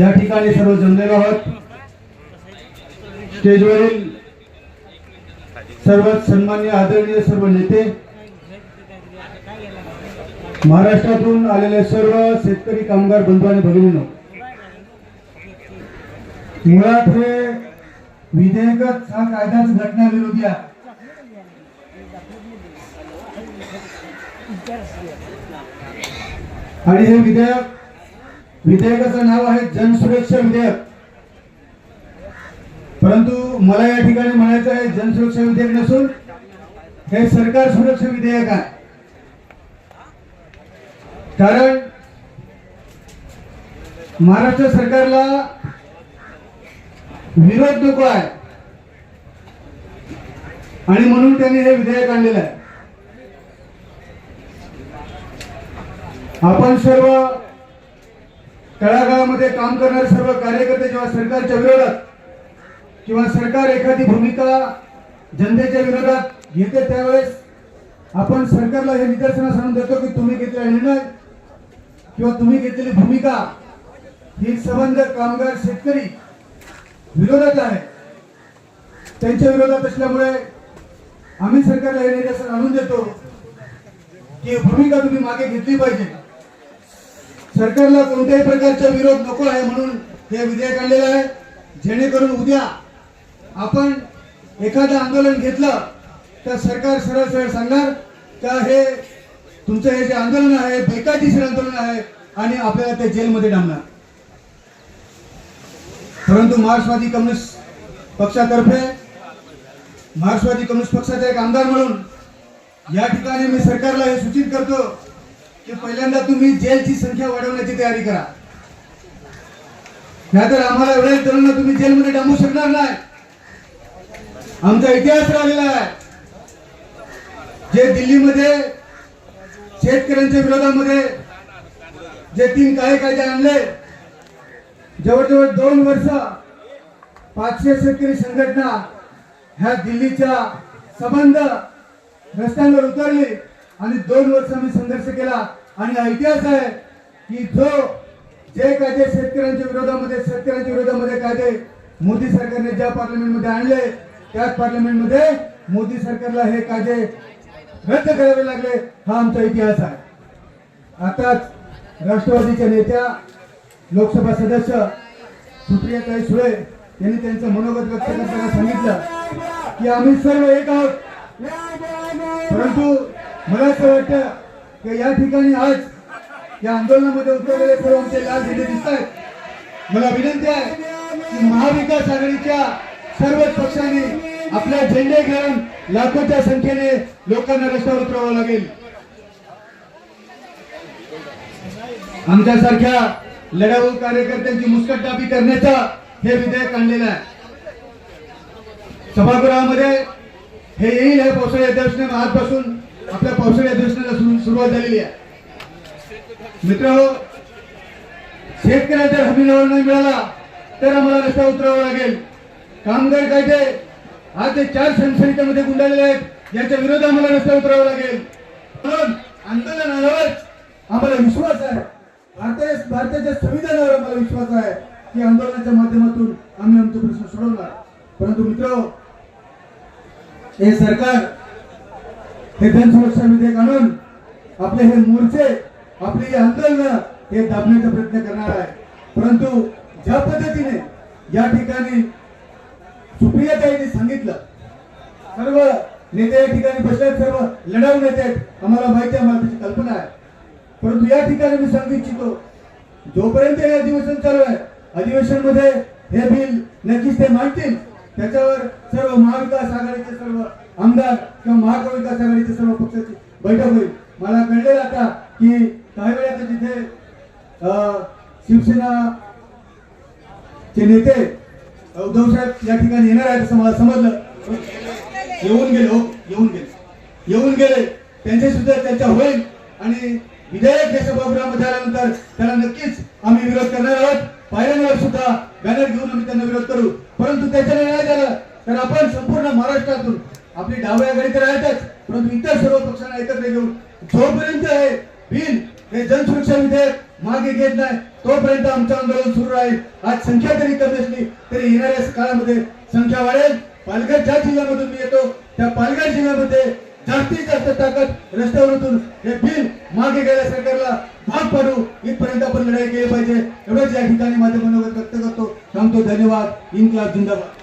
या ठिकाणी सर्व जमलेलो आहोत. स्टेजवरील सर्व सन्मान्य आदरणीय सर्व नेते महाराष्ट्रातून आलेले सर्व शेतकरी कामगार बंधू आणि भगिनींनो मुळात हे विधेयकच हा कायदाच घटनाविरोधी आहे. आणि हे विधेयक विधेयकाचं नाव आहे जनसुरक्षा विधेयक. परंतु मला या ठिकाणी म्हणायचं आहे जनसुरक्षा विधेयक नसून हे सरकार सुरक्षा विधेयक आहे. कारण महाराष्ट्र सरकारला विरोध नको आहे. आणि म्हणून त्यांनी हे विधेयक आणलेलं आहे. आपण सर्व तळागाळामध्ये काम करणारे सर्व कार्यकर्ते जेव्हा सरकारच्या विरोधात किंवा सरकार एखादी भूमिका जनतेच्या विरोधात घेते त्यावेळेस आपण सरकारला हे निदर्शनास आणून देतो की तुम्ही घेतलेला निर्णय किंवा तुम्ही घेतलेली भूमिका ही संबंध कामगार शेतकरी विरोधात आहे. त्यांच्या विरोधात असल्यामुळे आम्ही सरकारला हे निदर्शन आणून देतो की भूमिका तुम्ही मागे घेतली पाहिजे. सरकारला कोणत्याही प्रकारचा विरोध नको आहे म्हणून हे विधेयक आणलेलं आहे. जेणेकरून उद्या आपण एखादं आंदोलन घेतलं तर सरकार सरळ सरळ सांगणार का हे तुमचं हे जे आंदोलन आहे बेकायदेशीर आंदोलन आहे आणि आपल्याला ते जेलमध्ये डांबणार परंतु मार्क्सवादी कम्युनिस्ट पक्षातर्फे मार्क्सवादी कम्युनिस्ट पक्षाचा एक आमदार म्हणून या ठिकाणी मी सरकारला हे सूचित करतो की पहिल्यांदा तुम्ही जेलची संख्या वाढवण्याची तयारी करा. नाहीतर आम्हाला एवढ्या तरुणांना तुम्ही जेलमध्ये डांबू शकणार नाही. आमचा इतिहास राहिलेला आहे. जे दिल्लीमध्ये शेतकऱ्यांच्या विरोधामध्ये जे तीन काही कायदे आणले जवळजवळ दोन वर्ष पाचशे शेतकरी संघटना ह्या दिल्लीच्या संबंध रस्त्यांवर उतरली. आणि दोन वर्ष आम्ही संघर्ष केला. आणि हा इतिहास आहे की जो जे कायदे शेतकऱ्यांच्या विरोधामध्ये शेतकऱ्यांच्या विरोधामध्ये कायदे मोदी सरकारने ज्या पार्लमेंटमध्ये आणले त्याच पार्लमेंटमध्ये मोदी सरकारला हे कायदे रद्द करावे लागले हा आमचा इतिहास आहे. आताच राष्ट्रवादीच्या नेत्या लोकसभा सदस्य सुप्रियाताई सुळे यांनी त्यांचं मनोगत व्यक्त करताना सांगितलं की आम्ही सर्व एक आहोत. परंतु मला असं वाटतं की या ठिकाणी आज या आंदोलनामध्ये उतरलेले सर्व आमचे लाल झेंडे दिसत आहेत. मला विनंती आहे की महाविकास आघाडीच्या सर्वच पक्षांनी आपल्या झेंडे घेऊन लाखोच्या संख्येने लोकांना रस्त्यावर उतरावं लागेल. आमच्यासारख्या लढाऊ कार्यकर्त्यांची मुस्कटदाबी करण्याचा हे विधेयक आणलेलं आहे. सभागृहामध्ये हे येईल हे पावसाळी अधिवेशन आजपासून आपल्या पावसाळी अधिवेशनाला सुरुवात झालेली आहे. मित्र शेतकऱ्याला जर नाही मिळाला तर आम्हाला रस्ता उतरावा लागेल. कामगार कायदे आज ते चार संसदेच्या गुंडाळलेले आहेत. याच्या विरोधात आम्हाला रस्ता उतरावा लागेल. म्हणून आम्हाला विश्वास आहे. भारतीय भारताच्या संविधानावर आम्हाला विश्वास आहे की आंदोलनाच्या माध्यमातून आम्ही आमचे प्रश्न सोडवणार. परंतु मित्र हे सरकार हे जनसुरक्षा विधेयक आणून आपले हे मोर्चे आपली हे आंदोलन हे दाबण्याचा प्रयत्न करणार आहे. परंतु ज्या पद्धतीने या ठिकाणी सुप्रियाताईंनी सांगितलं सर्व नेते या ठिकाणी बसले सर्व लढाऊ नेते आहेत आम्हाला माहिती आहे मला त्याची कल्पना आहे. परंतु या ठिकाणी मी सांगू इच्छितो जोपर्यंत हे अधिवेशन चालू आहे अधिवेशनमध्ये हे बिल नक्कीच ते मांडतील. त्याच्यावर सर्व महाविकास आघाडीचे सर्व आमदार किंवा महाविकास आघाडीचे सर्व पक्षाची बैठक होईल. मला कळलेलं आता की काही वेळात तिथे अं, शिवसेना चे नेते उद्धव साहेब या ठिकाणी येणार आहेत असं मला समजलं. येऊन गेले हो येऊन गेले. येऊन गेले. त्यांचे सुद्धा चर्चा होईल आणि विधेयक हे सभागृहामध्ये आल्यानंतर त्याला नक्कीच आम्ही विरोध करणार आहोत. पायऱ्यांवर सुद्धा बॅनर घेऊन आम्ही त्यांना विरोध करू. परंतु त्याच्याने नाही झालं तर आपण संपूर्ण महाराष्ट्रातून आपली डावी आघाडी तर आहेतच परंतु इतर सर्व पक्षांना एकत्र घेऊन जोपर्यंत हे बिल हे जनसुरक्षा विधेयक मागे घेत नाही तोपर्यंत आमचं आंदोलन सुरू राहील. आज संख्या जरी कमी असली तरी येणाऱ्या काळामध्ये संख्या वाढेल. पालघर ज्या जिल्ह्यामधून मी येतो त्या पालघर जिल्ह्यामध्ये जास्तीत जास्त ताकद रस्त्यावरून हे बिल मागे गेल्या सरकारला भाग पाडू. इथपर्यंत आपण लढाई केली पाहिजे. एवढंच या ठिकाणी माझं मनोगत व्यक्त करतो. थांबतो. धन्यवाद. इन्कलाब जिंदाबाद.